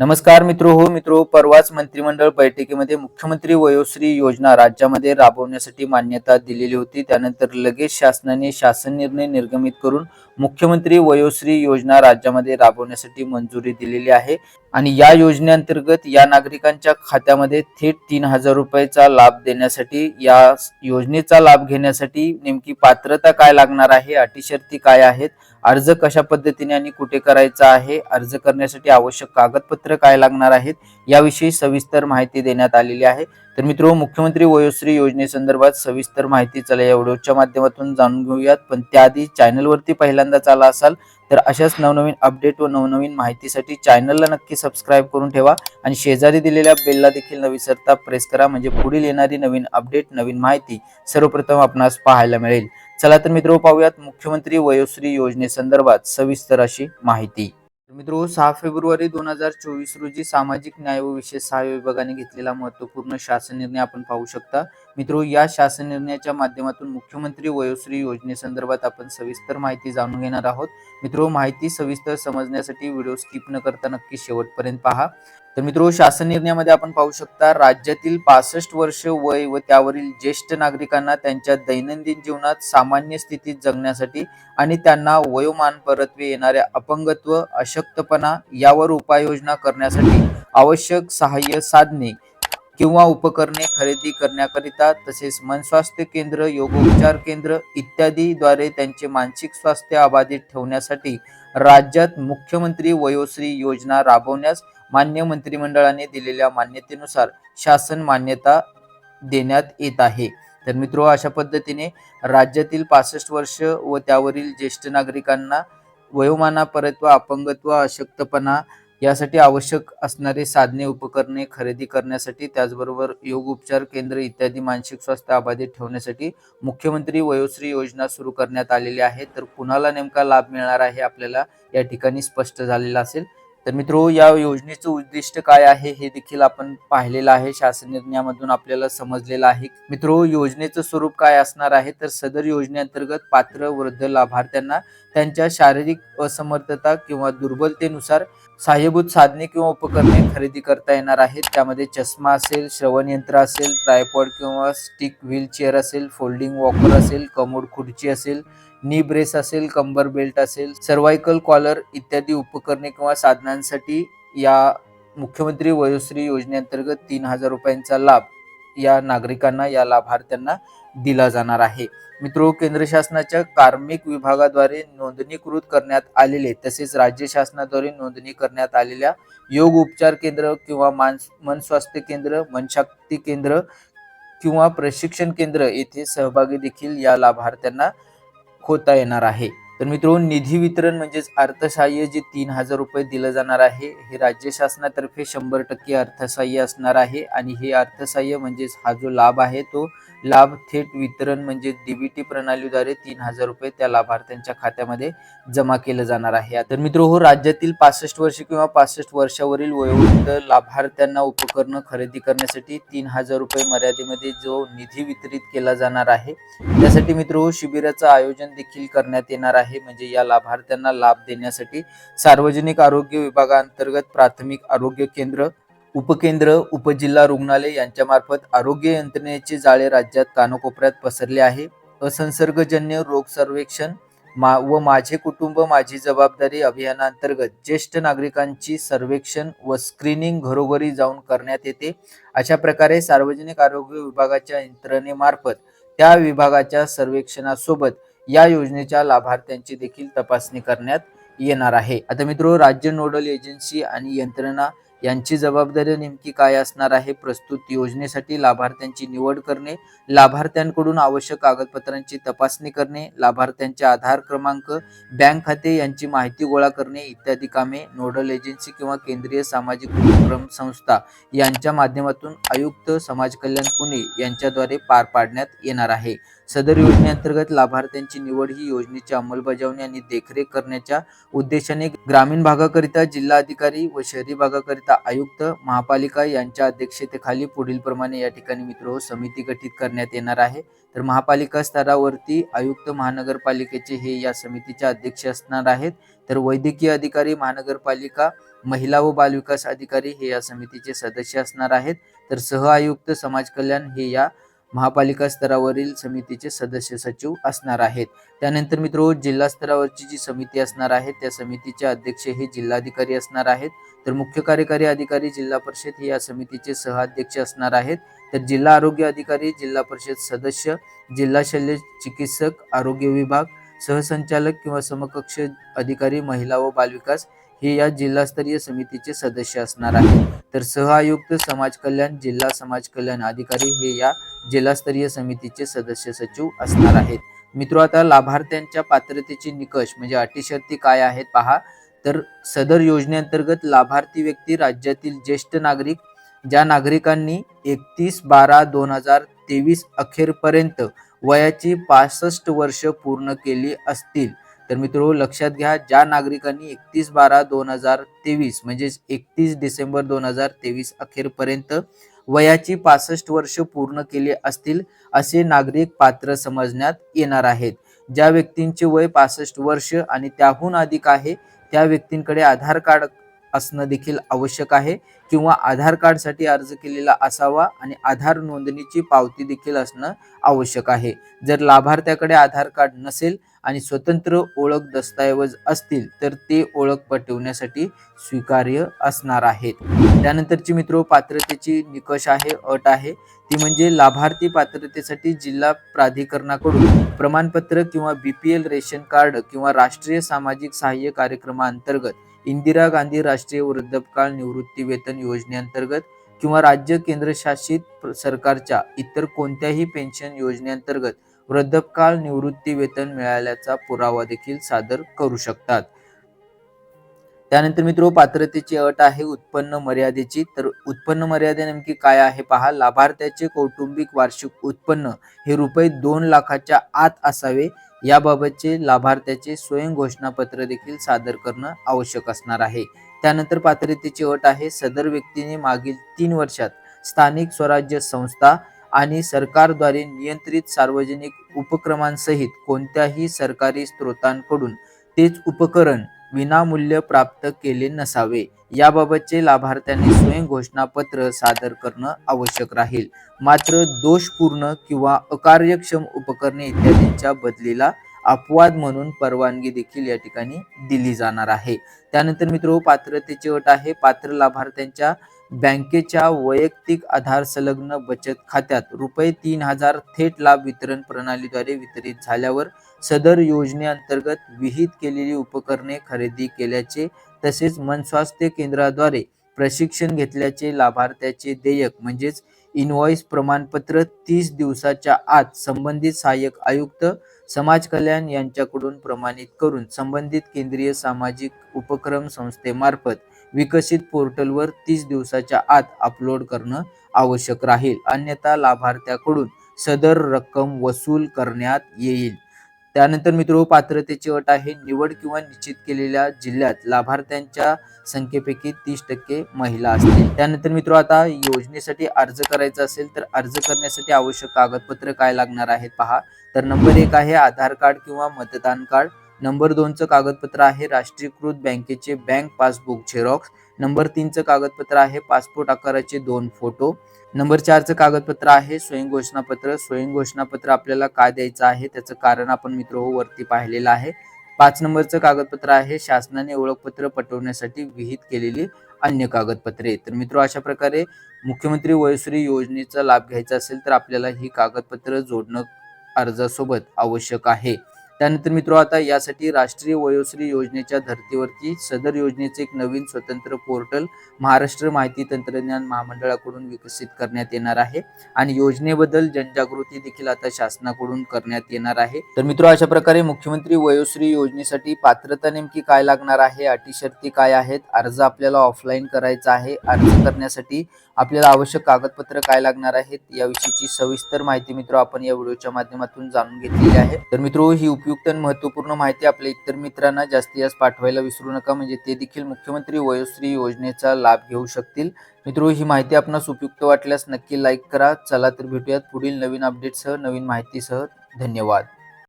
नमस्कार मित्रो हो मित्रो परवाच मंत्रिमंडळ बैठकीमध्ये मुख्यमंत्री वयोश्री योजना राज्यामध्ये राबवण्यासाठी मान्यता दिलेली होती. त्यानंतर लगेच शासनाने शासन निर्णय निर्गमित करून मुख्यमंत्री वयोश्री योजना राज्यामध्ये राबवण्यासाठी मंजुरी दिलेली आहे. आणि या योजनेअंतर्गत या नागरिकांच्या खात्यामध्ये थेट तीन हजार रुपयाचा लाभ देण्यासाठी या योजनेचा लाभ घेण्यासाठी नेमकी पात्रता काय लागणार आहे अटी शर्ती काय आहेत अर्ज कशा पद्धतीने आणि कुठे करायचा आहे अर्ज करण्यासाठी आवश्यक कागदपत्र काय लागणार आहेत याविषयी सविस्तर माहिती देण्यात आलेली आहे. तर मित्र मुख्यमंत्री वयोश्री योजनेसंदर्भात सविस्तर माहिती चला या व्हिडिओच्या माध्यमातून जाणून घेऊयात. पण त्याआधी चॅनलवरती पहिल्यांदाच आला असाल तर अशाच नवनवीन अपडेट व नवनवीन माहितीसाठी चॅनलला नक्की सबस्क्राईब करून ठेवा आणि शेजारी दिलेल्या बेलला देखील न विसरता प्रेस करा म्हणजे पुढील येणारी नवीन अपडेट नवीन माहिती सर्वप्रथम आपणास पाहायला मिळेल. चला तर मित्र पाहूयात मुख्यमंत्री वयोश्री योजनेसंदर्भात सविस्तर अशी माहिती. मित्र सहा फेब्रुवारी दोन हजार चोवीस रोजी सामाजिक न्याय व विशेष सहाय्य विभागाने घेतलेला महत्त्वपूर्ण शासन निर्णय आपण पाहू शकता. मित्र या शासन निर्णयाच्या माध्यमातून मुख्यमंत्री वयोश्री योजनेसंदर्भात आपण सविस्तर माहिती जाणून घेणार आहोत. मित्र माहिती सविस्तर समजण्यासाठी व्हिडिओ स्किप न करता नक्की शेवटपर्यंत पहा. तर मित्र शासन निर्णयामध्ये आपण पाहू शकता राज्यातील पासष्ट वर्ष वय व त्यावरील ज्येष्ठ नागरिकांना त्यांच्या दैनंदिन जीवनात सामान्य स्थितीत जगण्यासाठी आणि त्यांना वयोमान परत्वे येणाऱ्या अपंगत्व अशक्तपणा यावर उपाययोजना करण्यासाठी आवश्यक सहाय्य साधने किंवा उपकरणे खरेदी करण्याकरिता तसेच मनस्वास्थ्य केंद्र योगोपचार केंद्र इत्यादीद्वारे त्यांचे मानसिक स्वास्थ्य अबाधित ठेवण्यासाठी राज्यात मुख्यमंत्री वयोश्री योजना राबवण्यास मान्य मंत्रिमंडळाने दिलेल्या मान्यतेनुसार शासन मान्यता देण्यात येत आहे. तर मित्रो अशा पद्धतीने राज्यातील पासष्ट वर्ष व त्यावरील ज्येष्ठ नागरिकांना वयोमानापरत्व अपंगत्व अशक्तपणा यासाठी आवश्यक असणारे साधने उपकरणे खरेदी करण्यासाठी त्याचबरोबर योग उपचार केंद्र इत्यादी मानसिक स्वास्थ्य अबाधित ठेवण्यासाठी मुख्यमंत्री वयोश्री योजना सुरू करण्यात आलेली आहे. तर कुणाला नेमका लाभ मिळणार आहे आपल्याला या ठिकाणी स्पष्ट झालेला असेल. तर मित्रो या योजनेचं उद्दिष्ट काय आहे हे देखील आपण पाहिलेलं आहे शासन निर्णयामधून आपल्याला समजलेलं आहे. मित्रो योजनेचं स्वरूप काय असणार आहे? तर सदर योजनेअंतर्गत पात्र वृद्ध लाभार्थ्यांना त्यांच्या शारीरिक असमर्थता किंवा दुर्बलतेनुसार सहाय्यभूत साधने किंवा उपकरणे खरेदी करता येणार आहेत. त्यामध्ये चष्मा असेल श्रवणयंत्र असेल ट्रायपॉड किंवा स्टिक व्हीलचेअर असेल फोल्डिंग वॉकर असेल कमोड खुर्ची असेल नी ब्रेस असेल कंबर बेल्ट असेल सर्वायकल कॉलर इत्यादी उपकरणे किंवा साधनांसाठी या मुख्यमंत्री वयोश्री योजनेअंतर्गत तीन हजार रुपयांचा लाभ या नागरिकांना या लाभार्थ्यांना दिला जाणार आहे. मित्रो केंद्र शासनाच्या कार्मिक विभागाद्वारे नोंदणीकृत करण्यात आलेले तसेच राज्य शासनाद्वारे नोंदणी करण्यात आलेल्या योग उपचार केंद्र किंवा मान मन स्वास्थ्य केंद्र मनशक्ती केंद्र किंवा प्रशिक्षण केंद्र येथे सहभागी देखील या लाभार्थ्यांना होता येणार आहे. तर मित्रो निधी वितरण म्हणजेच अर्थसहाय्य जे तीन हजार रुपये दिलं जाणार आहे हे राज्य शासनातर्फे शंभर टक्के अर्थसहाय्य असणार आहे. आणि हे अर्थसहाय्य म्हणजेच हा जो लाभ आहे तो लाभ थेट वितरण म्हणजे डीबीटी प्रणालीद्वारे तीन हजार रुपये त्या लाभार्थ्यांच्या खात्यामध्ये जमा केलं जाणार आहे. तर मित्र हो राज्यातील पासष्ट वर्ष किंवा पासष्ट वर्षावरील वयोवृद्ध लाभार्थ्यांना उपकरणं खरेदी करण्यासाठी तीन हजार रुपये मर्यादेमध्ये जो निधी वितरित केला जाणार आहे त्यासाठी मित्र हो शिबिराचं आयोजन देखील करण्यात येणार आहे. म्हणजे या लाभार्थ्यांना लाभ देण्यासाठी सार्वजनिक आरोग्य विभागांतर्गत प्राथमिक आरोग्य केंद्र उपकेंद्र उपजिल्हा रुग्णालय यांच्यामार्फत आरोग्य यंत्रणेचे जाळे राज्यात कानाकोपऱ्यात पसरले आहे. असंसर्गजन्य रोग सर्वेक्षण मा व माझे कुटुंब माझी जबाबदारी अभियानांतर्गत ज्येष्ठ नागरिकांची सर्वेक्षण व स्क्रीनिंग घरोघरी जाऊन करण्यात येते. अशा प्रकारे सार्वजनिक आरोग्य विभागाच्या यंत्रणेमार्फत त्या विभागाच्या सर्वेक्षणासोबत या योजनेच्या लाभार्थ्यांची देखील तपासणी करण्यात येणार आहे. आता मित्र राज्य नोडल एजन्सी आणि यंत्रणा यांची जबाबदारी नेमकी काय असणार आहे? प्रस्तुत योजनेसाठी लाभार्थ्यांची निवड करणे लाभार्थ्यांकडून आवश्यक कागदपत्रांची तपासणी करणे लाभार्थ्यांचे आधार क्रमांक बँक खाते यांची माहिती गोळा करणे इत्यादी कामे नोडल एजन्सी किंवा केंद्रीय सामाजिक उपक्रम संस्था यांच्या माध्यमातून आयुक्त समाज कल्याण पुणे यांच्याद्वारे पार पाडण्यात येणार आहे. सदर योजनेअंतर्गत लाभार्थ्यांची निवड ही योजनेची अंमलबजावणी आणि देखरेख करण्याच्या उद्देशाने ग्रामीण भागाकरिता जिल्हाधिकारी व शहरी भागाकरिता आयुक्त महापालिका यांच्या अध्यक्षतेखाली पुढील प्रमाणे या ठिकाणी मित्र हो, समिती गठीत करण्यात येणार आहे. तर महापालिका स्तरावरती आयुक्त महानगरपालिकेचे हे या समितीचे अध्यक्ष असणार आहेत. तर वैद्यकीय अधिकारी महानगरपालिका महिला व बालविकास अधिकारी हे या समितीचे सदस्य असणार आहेत. तर सह आयुक्त समाज कल्याण हे या महापालिका स्तरावरील समितीचे सदस्य सचिव असणार आहेत. त्यानंतर मित्र जिल्हा स्तरावरची जी समिती असणार आहे त्या समितीचे अध्यक्ष हे जिल्हाधिकारी असणार आहेत. तर मुख्य कार्यकारी अधिकारी जिल्हा परिषद हे या समितीचे सहाध्यक्ष असणार आहेत. तर जिल्हा आरोग्य अधिकारी जिल्हा परिषद सदस्य जिल्हा शल्य चिकित्सक आरोग्य विभाग सहसंचालक किंवा समकक्ष अधिकारी महिला व बालविकास हे या जिल्हास्तरीय समितीचे सदस्य असणार आहेत. तर सह आयुक्त समाज कल्याण जिल्हा समाज कल्याण अधिकारी हे या जिल्हास्तरीय समितीचे सदस्य सचिव असणार आहेत. मित्र आता लाभार्थ्यांच्या पात्रतेचे निकष म्हणजे अटी शर्ती काय आहेत पहा. तर सदर योजनेअंतर्गत लाभार्थी व्यक्ती राज्यातील ज्येष्ठ नागरिक ज्या नागरिकांनी एकतीस बारा दोन हजार तेवीस अखेरपर्यंत वयाची पासष्ट वर्ष पूर्ण केली असतील. तर मित्र लक्षात घ्या ज्या नागरिकांनी एकतीस बारा दोन हजार तेवीस म्हणजेच एकतीस डिसेंबर दोन हजार तेवीस अखेरपर्यंत वयाची पासष्ट वर्ष पूर्ण केली असतील असे नागरिक पात्र समजण्यात येणार आहेत. ज्या व्यक्तींचे वय पासष्ट वर्ष आणि त्याहून अधिक आहे त्या व्यक्तींकडे आधार कार्ड असणं देखील आवश्यक आहे किंवा आधार कार्डसाठी अर्ज केलेला असावा आणि आधार नोंदणीची पावती देखील असणं आवश्यक आहे. जर लाभार्थ्याकडे आधार कार्ड नसेल आणि स्वतंत्र ओळख दस्तऐवज असतील तर ते ओळख पटवण्यासाठी स्वीकार्य असणार आहेत. त्यानंतरची मित्र पात्रतेची निकष आहे अट आहे. ती म्हणजे लाभार्थी पात्रतेसाठी जिल्हा प्राधिकरणाकडून प्रमाणपत्र किंवा बीपीएल रेशन कार्ड किंवा राष्ट्रीय सामाजिक सहाय्य कार्यक्रमाअंतर्गत इंदिरा गांधी राष्ट्रीय वृद्धापकाळ निवृत्ती वेतन योजनेअंतर्गत किंवा राज्य केंद्रशासित सरकारच्या इतर कोणत्याही पेन्शन योजनेअंतर्गत वृद्धकाळ निवृत्ती वेतन मिळाल्याचा पुरावा देखील सादर करू शकतात. त्यानंतर मित्र पात्रतेची अट आहे उत्पन्न मर्यादेची. तर उत्पन्न मर्यादा नेमकी काय आहे पहा. लाभार्थ्याचे कौटुंबिक वार्षिक उत्पन्न हे रुपये दोन लाखाच्या आत असावे. याबाबतचे लाभार्थ्याचे स्वयं घोषणापत्र देखील सादर करणं आवश्यक असणार आहे. त्यानंतर पात्रतेची अट आहे. सदर व्यक्तीने मागील तीन वर्षात स्थानिक स्वराज्य संस्था आणि सरकारद्वारे नियंत्रित सार्वजनिक उपक्रमांसहित कोणत्याही सरकारी स्रोतांकडून तेच उपकरण विनामूल्य प्राप्त केले नसावे. याबाबतचे लाभार्थ्यांनी स्वयं घोषणापत्र सादर करणं आवश्यक राहील. मात्र दोषपूर्ण किंवा अकार्यक्षम उपकरणे इत्यादींच्या बदलीला अपवाद म्हणून परवानगी देखील या ठिकाणी दिली जाणार आहे. त्यानंतर मित्र पात्रतेची अट आहे. पात्र लाभार्थ्यांच्या बँकेच्या वैयक्तिक आधार संलग्न बचत खात्यात रुपये तीन हजार थेट लाभ वितरण प्रणालीद्वारे वितरित झाल्यावर सदर योजनेअंतर्गत विहित केलेली उपकरणे खरेदी केल्याचे तसेच मनस्वास्थ्य केंद्राद्वारे प्रशिक्षण घेतल्याचे लाभार्थ्याचे देयक म्हणजेच इनव्हॉइस प्रमाणपत्र तीस दिवसाच्या आत संबंधित सहाय्यक आयुक्त समाज कल्याण यांच्याकडून प्रमाणित करून संबंधित केंद्रीय सामाजिक उपक्रम संस्थेमार्फत विकसित पोर्टलवर तीस दिवसाच्या आत अपलोड करणं आवश्यक राहील. अन्यथा लाभार्थ्याकडून सदर रक्कम वसूल करण्यात येईल. त्यानंतर मित्र पात्रतेची अट आहे. निवड किंवा निश्चित केलेल्या जिल्ह्यात लाभार्थ्यांच्या संख्येपैकी तीस टक्के महिला असतील. त्यानंतर मित्र आता योजनेसाठी अर्ज करायचा असेल तर अर्ज करण्यासाठी आवश्यक कागदपत्र काय लागणार आहेत? पहा. तर नंबर एक आहे आधार कार्ड किंवा मतदान कार्ड. नंबर दोनचं कागदपत्र आहे राष्ट्रीयकृत बँकेचे बँक पासबुक झेरॉक्स. नंबर तीनचं कागदपत्र आहे पासपोर्ट आकाराचे दोन फोटो. नंबर चारचं कागदपत्र आहे स्वयं घोषणापत्र. स्वयं घोषणापत्र आपल्याला काय द्यायचं आहे त्याचं कारण आपण मित्र हो, वरती पाहिलेलं आहे. पाच नंबरचं कागदपत्र आहे शासनाने ओळखपत्र पटवण्यासाठी विहित केलेली अन्य कागदपत्रे. तर मित्र अशा प्रकारे मुख्यमंत्री वयश्री योजनेचा लाभ घ्यायचा असेल तर आपल्याला ही कागदपत्र जोडणं अर्जासोबत आवश्यक आहे. त्यानंतर मित्र आता यासाठी राष्ट्रीय वयोश्री योजनेच्या धर्तीवरती सदर योजनेचे एक नवीन स्वतंत्र पोर्टल महाराष्ट्र माहिती तंत्रज्ञान महामंडळाकडून विकसित करण्यात येणार आहे. आणि योजनेबद्दल जनजागृती देखील आता शासनाकडून करण्यात येणार आहे. तर मित्र अशा प्रकारे मुख्यमंत्री वयोश्री योजनेसाठी पात्रता नेमकी काय लागणार आहे? अटी शर्ती काय आहेत? अर्ज आपल्याला ऑफलाईन करायचा आहे. अर्ज करण्यासाठी आपल्याला आवश्यक कागदपत्र काय लागणार आहेत याविषयीची सविस्तर माहिती मित्र आपण या व्हिडिओच्या माध्यमातून जाणून घेतलेली आहे. तर मित्रो ही उपयुक्त आणि महत्त्वपूर्ण माहिती आपल्या इतर मित्रांना जास्तीत जास्त पाठवायला विसरू नका. म्हणजे ते देखील मुख्यमंत्री वयोश्री योजनेचा लाभ घेऊ शकतील. मित्रो ही माहिती आपणास उपयुक्त वाटल्यास नक्की लाईक करा. चला तर भेटूयात पुढील नवीन अपडेटसह नवीन माहितीसह. धन्यवाद.